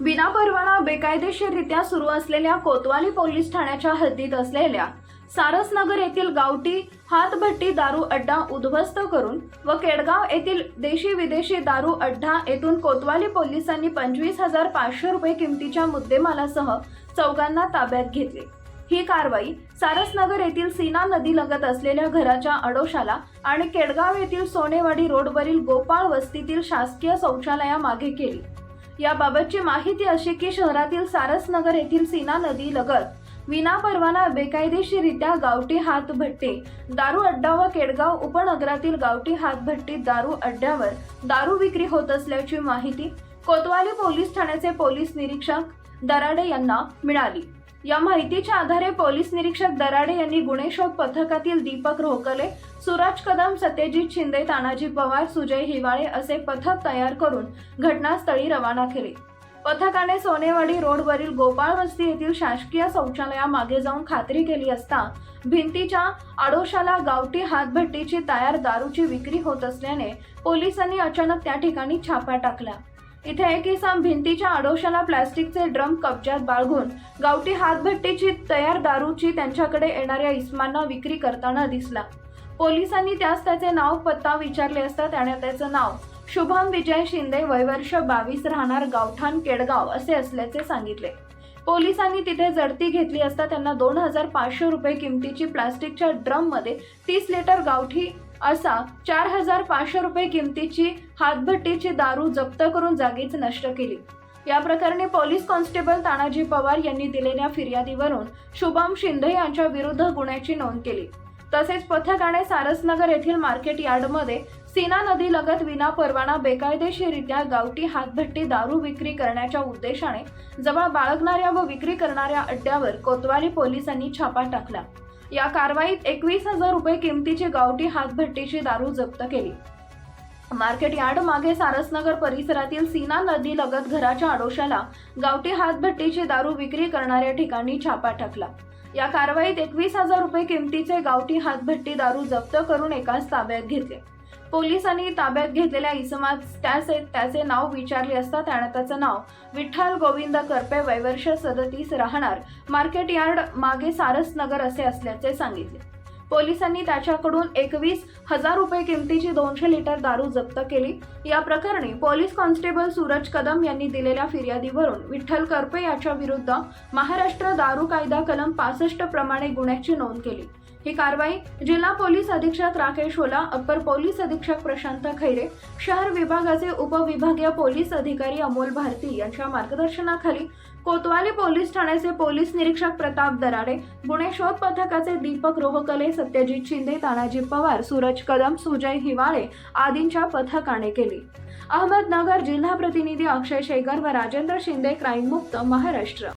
बिना परवाना बेकायदेशीररित्या सुरू असलेल्या कोतवाली पोलीस ठाण्याच्या हद्दीत असलेल्या सारसनगर येथील गावठी हातभट्टी दारू अड्डा उद्ध्वस्त करून व केडगाव येथील देशी विदेशी दारू अड्डा येथून कोतवाली पोलिसांनी पंचवीस हजार पाचशे रुपये किमतीच्या मुद्देमालासह चौघांना ताब्यात घेतले. ही कारवाई सारसनगर येथील सीना नदी लगत असलेल्या घराच्या अडोशाला आणि केडगाव येथील सोनेवाडी रोडवरील गोपाळ वस्तीतील शासकीय शौचालयामागे केली. याबाबतची माहिती अशी की शहरातील सारसनगर येथील सीना नदी लगत विनापरवाना बेकायदेशीरित्या गावठी हातभट्टी दारू अड्डा व केडगाव उपनगरातील गावठी हातभट्टी दारू अड्ड्यावर दारू विक्री होत असल्याची माहिती कोतवाली पोलीस ठाण्याचे पोलीस निरीक्षक दराडे यांना मिळाली. या माहितीच्या आधारे पोलीस निरीक्षक दराडे यांनी गुन्हे शोध पथकातील दीपक रोहकले सुराज कदम सत्यजित शिंदे तानाजी पवार सुजय हिवाळे असे पथक तयार करून घटनास्थळी रवाना केले. पथकाने सोनेवाडी रोडवरील गोपाळ वस्ती येथील शासकीय शौचालयामागे जाऊन खात्री केली असता भिंतीच्या आडोशाला गावठी हातभट्टीची तयार दारूची विक्री होत असल्याने पोलिसांनी अचानक त्या ठिकाणी छापा टाकला. इथे एक इसम भिंतीच्या आडोशाला प्लास्टिकचे ड्रम कब्जात बाळगून गावठी हातभट्टीची तयार दारूची त्यांच्याकडे येणाऱ्या इस्मांना विक्री करताना दिसला. पोलिसांनी त्यास त्याचे नाव पत्ता विचारले असता त्याने त्याचं नाव शुभम विजय शिंदे वयवर्ष बावीस राहणार गावठाण केडगाव असे असल्याचे सांगितले. पोलिसांनी तिथे जडती घेतली असता त्यांना दोन हजार पाचशे रुपये किमतीची प्लास्टिकच्या ड्रममध्ये तीस लिटर गावठी असा चार हजार पाचशे रुपये किमतीची हातभट्टीची दारू जप्त करून जागीच नष्ट केली. या प्रकरणी पोलीस कॉन्स्टेबल तानाजी पवार यांनी दिलेल्या फिर्यादीवरून शुभम शिंदे यांच्या विरुद्ध गुन्ह्याची नोंद केली. तसेच पथकाने सारसनगर येथील मार्केट यार्डमध्ये सीना नदी लगत विना परवाना बेकायदेशीरित्या गावठी हातभट्टी दारू विक्री करण्याच्या उद्देशाने जवळ बाळगणाऱ्या व विक्री करणाऱ्या अड्ड्यावर कोतवाली पोलिसांनी छापा टाकला. या कारवाईत एकवीस हजार रुपये किमतीची गावठी हातभट्टीची दारू जप्त केली. मार्केट यार्ड मागे सारसनगर परिसरातील सीना नदी लगत घराच्या आडोशाला गावठी हातभट्टीची दारू विक्री करणाऱ्या ठिकाणी छापा टाकला. या कारवाईत एकवीस हजार रुपये किमतीचे गावठी हातभट्टी दारू जप्त करून एकाच ताब्यात घेतले. पोलिसांनी ताब्यात घेतलेल्या इसमात त्याचे त्याचे नाव विचारले असता त्याने त्याचं नाव विठ्ठल गोविंद करपे वैवर्ष सदतीस राहणार मार्केट यार्ड मागे सारसनगर असे असल्याचे सांगितले. पोलिसांनी त्याच्याकडून एकवीस हजार रुपये किमतीची दोनशे लिटर दारू जप्त केली. या प्रकरणी पोलीस कॉन्स्टेबल सूरज कदम यांनी दिलेल्या फिर्यादीवरून विठ्ठल करपे याच्या विरुद्ध महाराष्ट्र दारू कायदा कलम पासष्ट प्रमाणे गुन्ह्याची नोंद केली. ही कारवाई जिल्हा पोलीस अधीक्षक राकेश ओला अप्पर पोलीस अधीक्षक प्रशांत खैरे शहर विभागाचे उपविभागीय पोलीस अधिकारी अमोल भारती यांच्या मार्गदर्शनाखाली कोतवाली पोलीस ठाण्याचे पोलीस निरीक्षक प्रताप दराडे गुन्हे शोध पथकाचे दीपक रोहकले सत्यजित शिंदे तानाजी पवार सूरज कदम सुजय हिवाळे आदींच्या पथकाने केली. अहमदनगर जिल्हा प्रतिनिधी अक्षय शेगर व राजेंद्र शिंदे क्राईम मुक्त महाराष्ट्र.